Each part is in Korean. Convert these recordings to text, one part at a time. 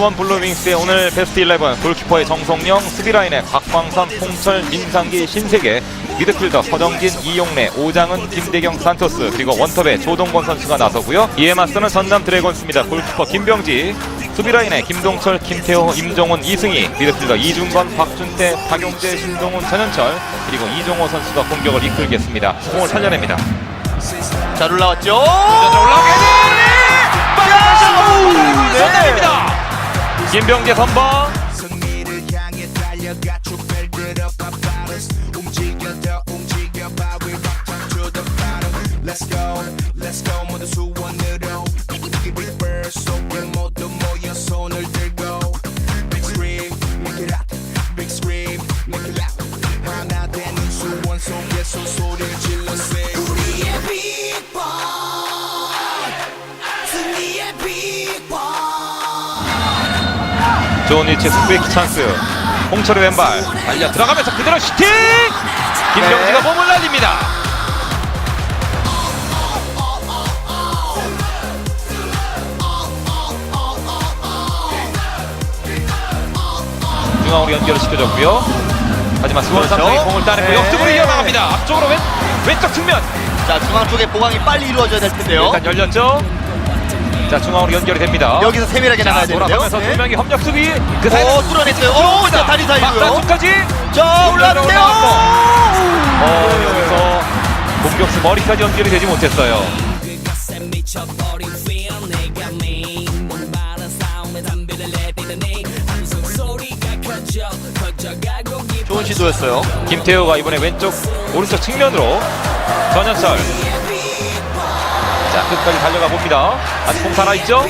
수원 블루윙스의 오늘 베스트 11 골키퍼의 정성영, 수비라인의 박광선, 홍철, 민상기, 신세계, 미드필더 서정진, 이용래, 오장은, 김대경, 산토스 그리고 원톱의 조동건 선수가 나서고요. 이에 맞서는 전남 드래곤스입니다. 골키퍼 김병지, 수비라인에 김동철, 김태호, 임종훈, 이승희, 미드필더 이중건, 박준태, 박용재, 신동훈, 전현철 그리고 이종호 선수가 공격을 이끌겠습니다. 공을 살려냅니다. 잘 올라왔죠. 올라오게 네. 전달입니다. 김병재 선방. 좋은 위치 스프레이크 찬스. 홍철의 왼발 달려 들어가면서 그대로 슈팅. 김병지가 몸을 날립니다. 중앙으로 연결을 시켜줬고요. 하지만 수원 그렇죠. 삼성이 공을 따내고 네. 역습으로 이어나갑니다. 앞쪽으로 왼, 왼쪽 측면. 자 중앙 쪽에 보강이 빨리 이루어져야 될 텐데요. 일단 열렸죠. 자 중앙으로 연결이 됩니다. 여기서 세밀하게 자, 나가야 되는데요. 돌아서면서 두 네. 명이 협력 수비. 그 사이에 어 뚫어냈어요. 오, 자 다리 사이로요. 막단수까지. 자 올라왔는데요. 어 여기서 공격수 머리까지 연결이 되지 못했어요. 그것에 미쳐버린 feel 내가 mean 목마른 싸움에 담배를 내뱉으니 함성 소리가 커져 커져가고 깊어 좋은 시도였어요. 김태우가 이번에 왼쪽 오른쪽 측면으로 전현철. 자 끝까지 달려가 봅니다. 아직 공 살아 있죠?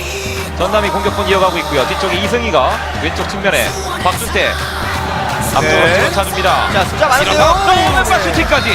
전남이 공격권 이어가고 있고요. 뒤쪽에 이승희가 왼쪽 측면에 박준태 앞쪽으로 네. 차줍니다. 자 숫자 많은데요. 일어서 왼발 슈팅까지.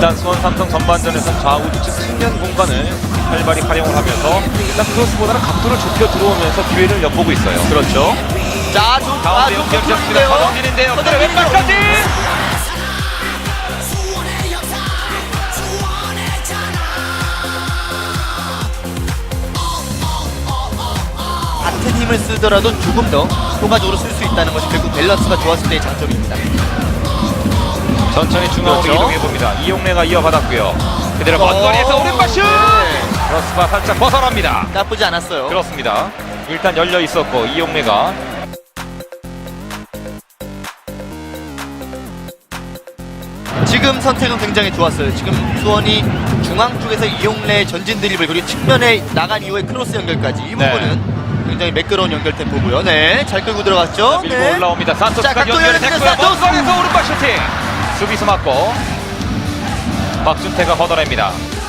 일단 수원 삼성 전반전에서 좌우측 측면 공간을 활발히 활용을 하면서 일단 크로스보다는 각도를 좁혀 들어오면서 기회를 엿보고 있어요. 그렇죠. 자 좀, 아, 가운데 좀 연결됐습니다. 서정진인데요. 그대로. 왼발까지. 같은 힘을 쓰더라도 조금 더 효과적으로 쓸 수 있다는 것이 결국 밸런스가 좋았을 때의 장점입니다. 천천히 중앙으로 그렇죠. 이동해 봅니다. 이용래가 이어받았고요. 그대로 먼 거리에서 오른발 슛. 네. 크로스바 살짝 벗어납니다. 나쁘지 않았어요. 그렇습니다. 일단 열려 있었고 이용래가 지금 선택은 굉장히 좋았어요. 지금 수원이 중앙 쪽에서 이용래 전진 드리블 그리고 측면에 나간 이후에 크로스 연결까지 이 네. 부분은 굉장히 매끄러운 연결 템포고요. 네, 잘 끌고 들어갔죠. 밀고 네. 올라옵니다. 자, 산토스가 각도 연결이 열리는 됐고요. 먼 산토스. 거리에서 오른발 슈팅. 수비수 맞고 박준태가 걷어냅니다.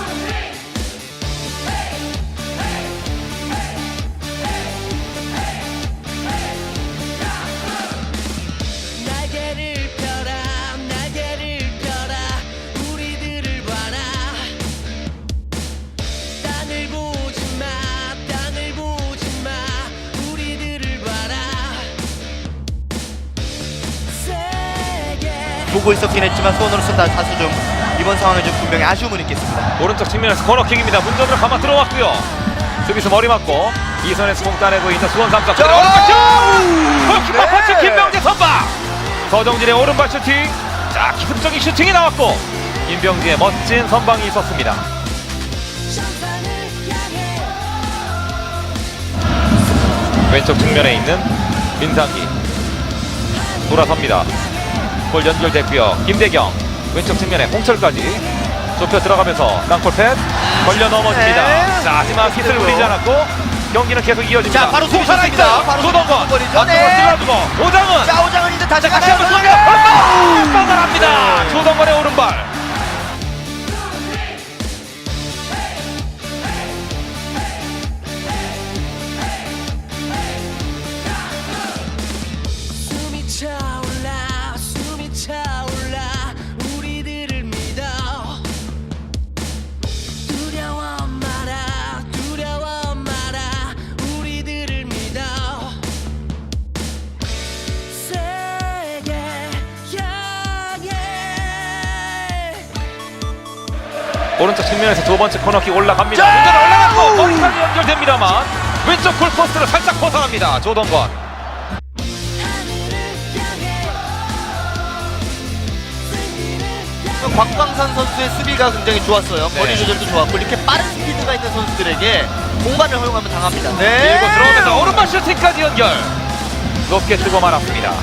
보고 있었긴 했지만 수원으로서 다 다소 좀 이번 상황에 좀 분명히 아쉬움은 있겠습니다. 오른쪽 측면에서 코너킥입니다. 문전으로 감아 들어왔고요. 수비수 머리 맞고 이선에서 공 따내고 있는 수원 삼성. 자, 오른발 슛! 오! 골키퍼 네. 터치 김병재 선방. 서정진의 오른발 슈팅. 자 기습적인 슈팅이 나왔고 김병재의 멋진 선방이 있었습니다. 왼쪽 측면에 있는 민상기 돌아섭니다. 볼 연결됐고요. 김대경 왼쪽 측면에 홍철까지 좁혀 들어가면서 땅골 팻 걸려 넘어집니다. 네. 자 하지만 깃을 부리지 않았고 경기는 계속 이어집니다. 자, 바로 수비 버리죠. 앞쪽으로 네. 찔러주고 오장은 자, 오장은 이제 다시 자 다시? 한번 쏘니 오른쪽 측면에서 두 번째 코너킥 올라갑니다. 문제는 올라갔고 머리까지 연결됩니다만 왼쪽 골포스트를 살짝 벗어납니다. 조동건. 곽광산 선수의 수비가 굉장히 좋았어요. 네. 거리 조절도 좋았고 이렇게 빠른 스피드가 있는 선수들에게 공간을 허용하면 당합니다. 밀고 들어오면서 오른발 슈팅까지 연결. 높게 뜨고 말았습니다.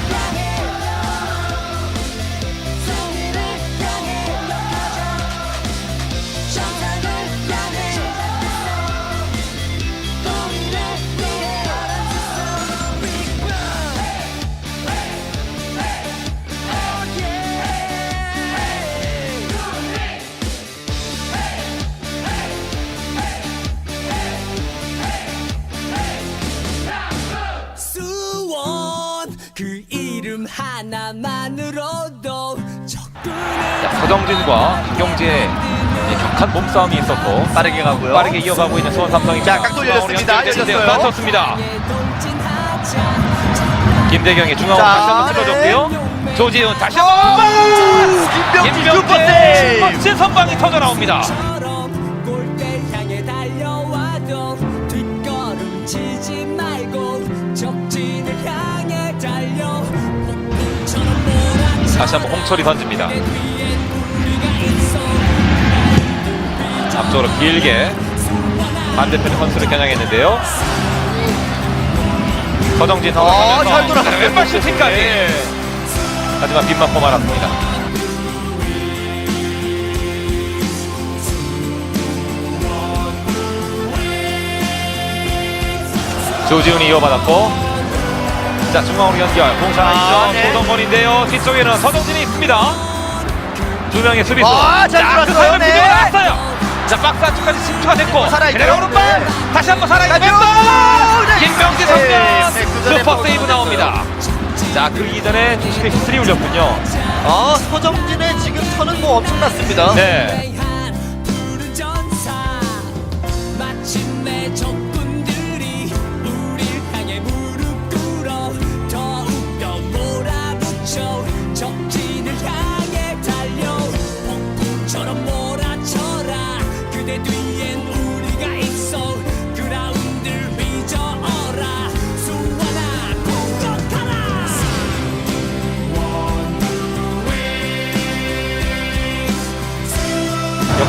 자, 서정진과 김경재의 이 격한 몸싸움이 있었고 빠르게 가고요. 빠르게 이어가고 있는 수원 삼성입니다. 자, 깍돌 열렸습니다. 연결되는데요. 열렸어요. 맞췄습니다. 김대경의 중앙으로 자, 다시 한번 찔러줬고요. 조지훈 다시 한번 김병재 선방이 터져 나옵니다. 다시 한번 홍철이 던집니다. 앞쪽으로 길게 반대편의 선수를 겨냥했는데요. 서정진 어, 잘 선수 돌아갔어요. 왼발 슈팅까지. 네. 하지만 빗맞고 말았습니다. 조지훈이 이어받았고 자 중앙으로 연결 공사 아, 네. 조동건인데요 뒤쪽에는 서정진이 있습니다 두 명의 수비수 아, 잘 자, 그 들어왔어요. 사이를 네. 나왔어요 자 박스 안쪽까지 침투가 됐고 살아있죠? 그대로 오른발 네. 다시 한번 살아있는. 왼발 네. 김병지 네, 선면 네, 그 슈퍼 파울 세이브. 나옵니다 자 그 이전에 중심에 히스리 울렸군요 아, 서정진의 지금 턴은 뭐 엄청났습니다. 네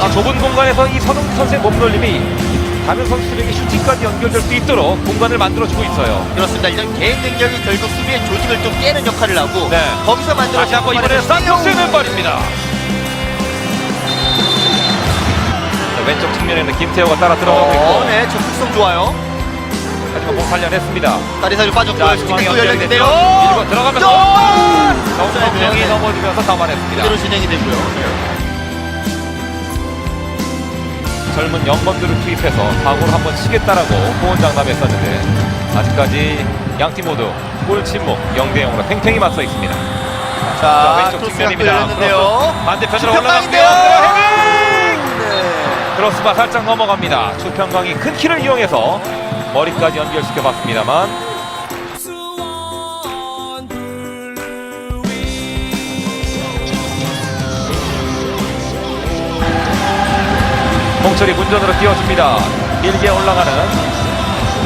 역시 좁은 공간에서 이 서동진 선수의 몸놀림이 다른 선수들에게 슈팅까지 연결될 수 있도록 공간을 만들어주고 있어요 그렇습니다. 이런 개인 능력이 결국 수비의 조직을 좀 깨는 역할을 하고 네. 거기서 만들어 다시 한번 이번에 산토스의 왼발입니다 자, 왼쪽 측면에는 김태호가 따라 들어가고 있고 어, 네, 적극성 좋아요. 하지만 공 살려냈습니다 다리 사이로 자 빠졌고요. 슈팅도 연결됐는데요 열렸는데요. 밀고 들어가면서 네, 정성경이 네. 넘어지면서 잡아냈습니다 그대로 진행이 되고요. 젊은 영건들을 투입해서 사고를 한번 치겠다라고 호언장담했었는데 아직까지 양 팀 모두 골 침묵 0대 0으로 팽팽히 맞서 있습니다. 자, 자, 왼쪽 측면입니다. 반대편으로. 올라갔고요. 네. 크로스바 살짝 넘어갑니다. 추평강이 큰 키를 이용해서 머리까지 연결시켜 봤습니다만 홍철이 문전으로 띄워줍니다. 길게 올라가는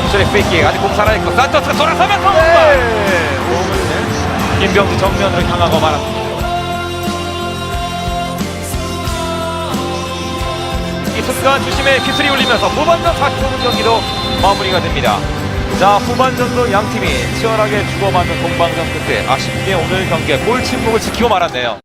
홍철의 페이킹 아직 공 살아있고 산토스가 돌아서면서 왼발! 네. 김병지 정면으로 향하고 말았습니다. 이 순간 주심의 기술이 울리면서 후반전 45분 경기도 마무리가 됩니다. 자 후반전도 양 팀이 치열하게 주고받는 공방전 끝에 아쉽게 오늘 경기에 골 침묵을 지키고 말았네요.